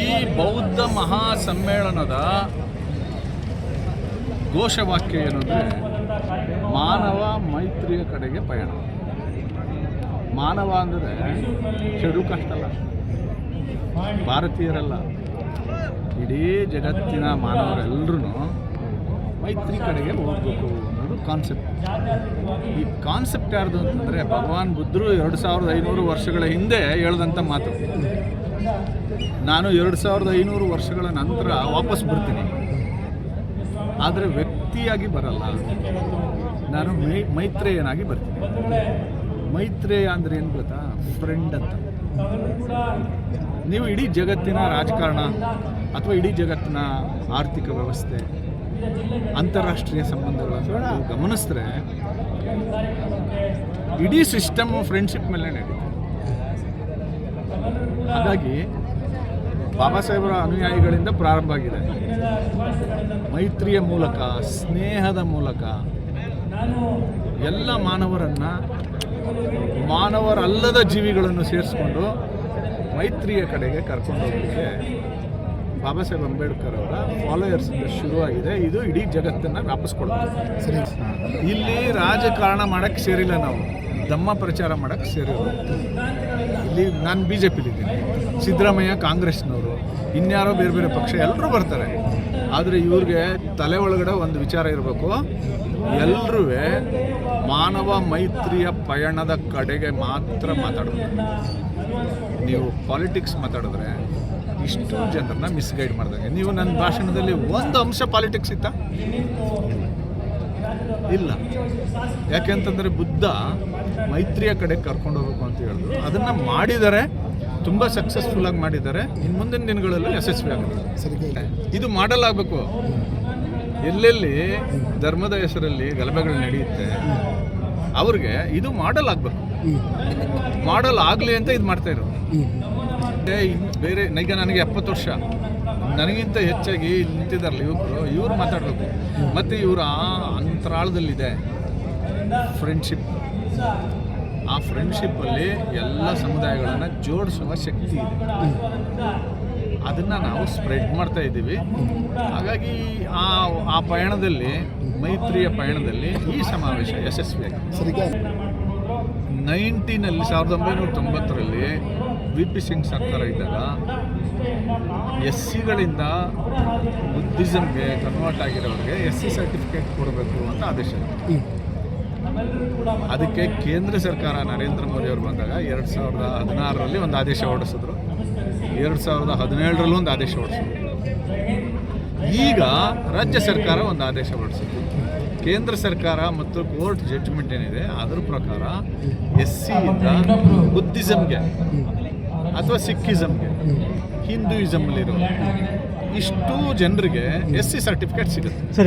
ಈ ಬೌದ್ಧ ಮಹಾಸಮ್ಮೇಳನದ ಘೋಷವಾಕ್ಯ ಏನಂದರೆ ಮಾನವ ಮೈತ್ರಿಯ ಕಡೆಗೆ ಪಯಣ. ಮಾನವ ಅಂದರೆ ಚೆಡು ಕಷ್ಟಲ್ಲ. ಭಾರತೀಯರಲ್ಲ. ಇಡೀ ಜಗತ್ತಿನ ಮಾನವರೆಲ್ಲರೂ ಮೈತ್ರಿ ಕಡೆಗೆ ಹೋಗಬೇಕು ಅನ್ನೋದು ಕಾನ್ಸೆಪ್ಟ್ ಈ ಕಾನ್ಸೆಪ್ಟ್ ಯಾರ್ದು ಅಂತಂದರೆ ಭಗವಾನ್ ಬುದ್ಧರು ಎರಡು ಸಾವಿರದ ಐನೂರು ವರ್ಷಗಳ ಹಿಂದೆ ಹೇಳ್ದಂಥ ಮಾತು. ನಾನು ಎರಡು ಸಾವಿರದ ಐನೂರು ವರ್ಷಗಳ ನಂತರ ವಾಪಸ್ ಬರ್ತೀನಿ. ಆದರೆ ವ್ಯಕ್ತಿಯಾಗಿ ಬರಲ್ಲ. ನಾನು ಮೈ, ಮೈತ್ರೇಯನಾಗಿ ಬರ್ತೀನಿ. ಮೈತ್ರೇಯ ಅಂದರೆ ಏನು ಗೊತ್ತಾ? ಫ್ರೆಂಡ್ ಅಂತ. ನೀವು ಇಡೀ ಜಗತ್ತಿನ ರಾಜಕಾರಣ ಅಥವಾ ಇಡೀ ಜಗತ್ತಿನ ಆರ್ಥಿಕ ವ್ಯವಸ್ಥೆ, ಅಂತಾರಾಷ್ಟ್ರೀಯ ಸಂಬಂಧಗಳನ್ನು ಗಮನಿಸಿದ್ರೆ, ಇಡೀ ಸಿಸ್ಟಮ್ ಫ್ರೆಂಡ್ಶಿಪ್ ಮೇಲೆ ನಡೀತದೆ. ಹಾಗಾಗಿ ಬಾಬಾ ಸಾಹೇಬರ ಅನುಯಾಯಿಗಳಿಂದ ಪ್ರಾರಂಭ ಆಗಿದೆ. ಮೈತ್ರಿಯ ಮೂಲಕ, ಸ್ನೇಹದ ಮೂಲಕ ಎಲ್ಲ ಮಾನವರನ್ನು ಮಾನವರಲ್ಲದ ಜೀವಿಗಳನ್ನು ಸೇರಿಸ್ಕೊಂಡು ಮೈತ್ರಿಯ ಕಡೆಗೆ ಕರ್ಕೊಂಡು ಹೋಗಲಿಕ್ಕೆ ಬಾಬಾ ಸಾಹೇಬ್ ಅಂಬೇಡ್ಕರ್ ಅವರ ಫಾಲೋಯರ್ಸಿಂದ ಶುರುವಾಗಿದೆ. ಇದು ಇಡೀ ಜಗತ್ತನ್ನು ವ್ಯಾಪಿಸ್ಕೊಳ್ಳೋದು ಇಲ್ಲಿ ರಾಜಕಾರಣ ಮಾಡಕ್ಕೆ ಸೇರಿಲ್ಲ ನಾವು. ಧಮ್ಮ ಪ್ರಚಾರ ಮಾಡಕ್ಕೆ ಸೇರಿಲ್ಲ ಇಲ್ಲಿ ನಾನು ಬಿ ಜೆ ಪಿಲಿದ್ದೀನಿ ಸಿದ್ದರಾಮಯ್ಯ ಕಾಂಗ್ರೆಸ್ನವರು. ಇನ್ಯಾರೋ ಬೇರೆ ಬೇರೆ ಪಕ್ಷ ಎಲ್ಲರೂ ಬರ್ತಾರೆ. ಆದರೆ ಇವ್ರಿಗೆ ತಲೆ ಒಳಗಡೆ ಒಂದು ವಿಚಾರ ಇರಬೇಕು. ಎಲ್ಲರೂ ಮಾನವ ಮೈತ್ರಿಯ ಪಯಣದ ಕಡೆಗೆ ಮಾತ್ರ ಮಾತಾಡಬೇಕು ನೀವು ಪಾಲಿಟಿಕ್ಸ್ ಮಾತಾಡಿದ್ರೆ ಇಷ್ಟು ಜನರನ್ನ ಮಿಸ್ಗೈಡ್ ಮಾಡಿದಂಗೆ. ನೀವು ನನ್ನ ಭಾಷಣದಲ್ಲಿ ಒಂದು ಅಂಶ ಪಾಲಿಟಿಕ್ಸ್ ಇತ್ತಾ? ಇಲ್ಲ. ಯಾಕೆಂತಂದರೆ ಬುದ್ಧ ಮೈತ್ರಿಯ ಕಡೆ ಕರ್ಕೊಂಡು ಹೋಗಬೇಕು ಅಂತ ಹೇಳಿದ್ರು. ಅದನ್ನು ಮಾಡಿದರೆ ತುಂಬ ಸಕ್ಸಸ್ಫುಲ್ಲಾಗಿ ಮಾಡಿದ್ದಾರೆ. ಇನ್ನು ಮುಂದಿನ ದಿನಗಳಲ್ಲಿ ಯಶಸ್ವಿ ಆಗುತ್ತೆ ಇದು ಮಾಡಲಾಗಬೇಕು. ಎಲ್ಲೆಲ್ಲಿ ಧರ್ಮದ ಹೆಸರಲ್ಲಿ ಗಲಭೆಗಳು ನಡೆಯುತ್ತೆ ಅವ್ರಿಗೆ ಇದು ಮಾಡಲ್ ಆಗಬೇಕು ಮಾಡಲ್ ಆಗಲಿ ಅಂತ ಇದು ಮಾಡ್ತಾ ಇರೋದು ಬೇರೆ ಈಗ ನನಗೆ ಎಪ್ಪತ್ತು ವರ್ಷ. ನನಗಿಂತ ಹೆಚ್ಚಾಗಿ ಇಲ್ಲಿ ನಿಂತಿದ್ದಾರಲ್ಲ ಯುವಕರು, ಇವರು ಮಾತಾಡಬೇಕು. ಮತ್ತು ಇವರು ಆ ಅಂತರಾಳದಲ್ಲಿದೆ. ಫ್ರೆಂಡ್ಶಿಪ್ ಆ ಫ್ರೆಂಡ್ಶಿಪ್ಪಲ್ಲಿ ಎಲ್ಲ ಸಮುದಾಯಗಳನ್ನು ಜೋಡಿಸುವ ಶಕ್ತಿ ಇದೆ. ಅದನ್ನು ನಾವು ಸ್ಪ್ರೆಡ್ ಮಾಡ್ತಾ ಇದ್ದೀವಿ. ಹಾಗಾಗಿ ಆ ಆ ಪಯಣದಲ್ಲಿ, ಮೈತ್ರಿಯ ಪಯಣದಲ್ಲಿ ಈ ಸಮಾವೇಶ ಯಶಸ್ವಿಯಾಗಿದೆ. ನೈನ್ಟೀನಲ್ಲಿ ಸಾವಿರದ ಒಂಬೈನೂರ ತೊಂಬತ್ತರಲ್ಲಿ ವಿ ಪಿ ಸಿಂಗ್ ಸರ್ಕಾರ ಇದ್ದಾಗ ಎಸ್ ಸಿಗಳಿಂದ ಬುದ್ಧಿಸಮ್ಗೆ ಕನ್ವರ್ಟ್ ಆಗಿರೋರಿಗೆ ಎಸ್ ಸಿ ಸರ್ಟಿಫಿಕೇಟ್ ಕೊಡಬೇಕು ಅಂತ ಆದೇಶ. ಅದಕ್ಕೆ ಕೇಂದ್ರ ಸರ್ಕಾರ ನರೇಂದ್ರ ಮೋದಿ ಅವರು ಬಂದಾಗ ಎರಡು ಸಾವಿರದ ಹದಿನಾರರಲ್ಲಿ ಒಂದು ಆದೇಶ ಹೊರಡಿಸಿದ್ರು. ಎರಡು ಸಾವಿರದ ಹದಿನೇಳರಲ್ಲೂ ಒಂದು ಆದೇಶ ಹೊರಡಿಸಿದ್ರು. ಈಗ ರಾಜ್ಯ ಸರ್ಕಾರ ಒಂದು ಆದೇಶ ಹೊರಡಿಸಿದ್ರು ಕೇಂದ್ರ ಸರ್ಕಾರ ಮತ್ತು ಕೋರ್ಟ್ ಜಡ್ಜ್ಮೆಂಟ್ ಏನಿದೆ, ಅದರ ಪ್ರಕಾರ ಎಸ್ ಸಿಯಿಂದ ಬುದ್ಧಿಸಮ್ಗೆ ಅಥವಾ ಸಿಕ್ಕಿಸಮ್ಗೆ ಹಿಂದೂಯಿಸಮಲ್ಲಿರೋ ಇಷ್ಟು ಜನರಿಗೆ ಎಸ್ ಸಿ ಸರ್ಟಿಫಿಕೇಟ್ ಸಿಗುತ್ತೆ